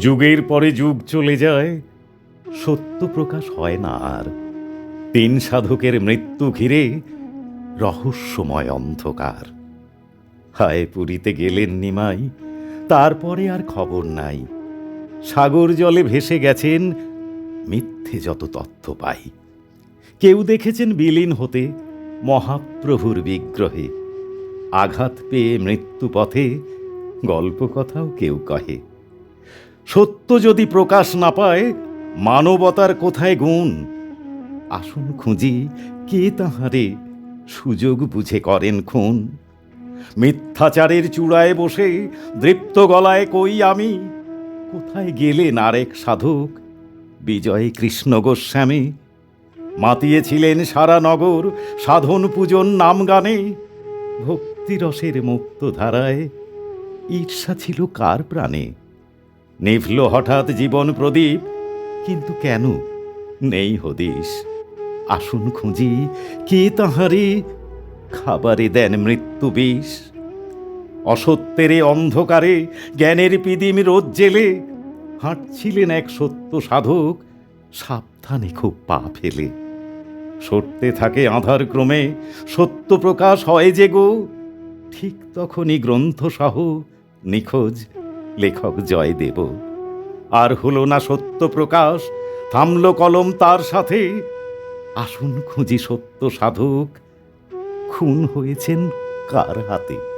যুগের পরে যুগ চলে যায়, সত্য প্রকাশ হয় না আর। তিন সাধকের মৃত্যু ঘিরে রহস্যময় অন্ধকার। হায় পুরীতে গেলেন নিমাই, তারপরে আর খবর নাই। সাগর জলে ভেসে গেছেন মিথ্যে যত তথ্য পাই। কেউ দেখেছেন বিলীন হতে, মহাপ্রভুর বিগ্রহে। আঘাত পেয়ে মৃত্যু পথে গল্প কথাও কেউ কহে। সত্য যদি প্রকাশ না পায়, মানবতার কোথায় গুণ? আসুন খুঁজি, কে তাহারে সুযোগ বুঝে করেন খুন? মিথ্যাচারের চূড়ায় বসে, দৃপ্ত গলায় কই আমি? কোথায় গেলেন আরেক সাধক? বিজয় কৃষ্ণ গোস্বামী, মাতিয়েছিলেন সারা নগর সাধন পূজন নাম গানে। ভক্তিরসের মুক্ত ধারায় ঈর্ষা ছিল কার প্রাণে? নিভল হঠাৎ জীবন প্রদীপ। কিন্তু কেন? নেই হদিস আসুন খুঁজি কে তাহারে খাবারে দেন মৃত্যু বিষ। অসত্যের অন্ধকারে জ্ঞানের পিদিম রোদ জেলে। হাঁটছিলেন এক সত্য সাধক সাবধানে খুব পা ফেলে। সরতে থাকে আধার ক্রমে সত্য প্রকাশ হয় যে গো। ঠিক তখনই গ্রন্থসহ নিখোঁজ লেখক জয় দেব। আর হলো না সত্য প্রকাশ, থামল কলম তার সাথে। আসুন খুঁজি সত্য সাধক, খুন হয়েছেন কার হাতে?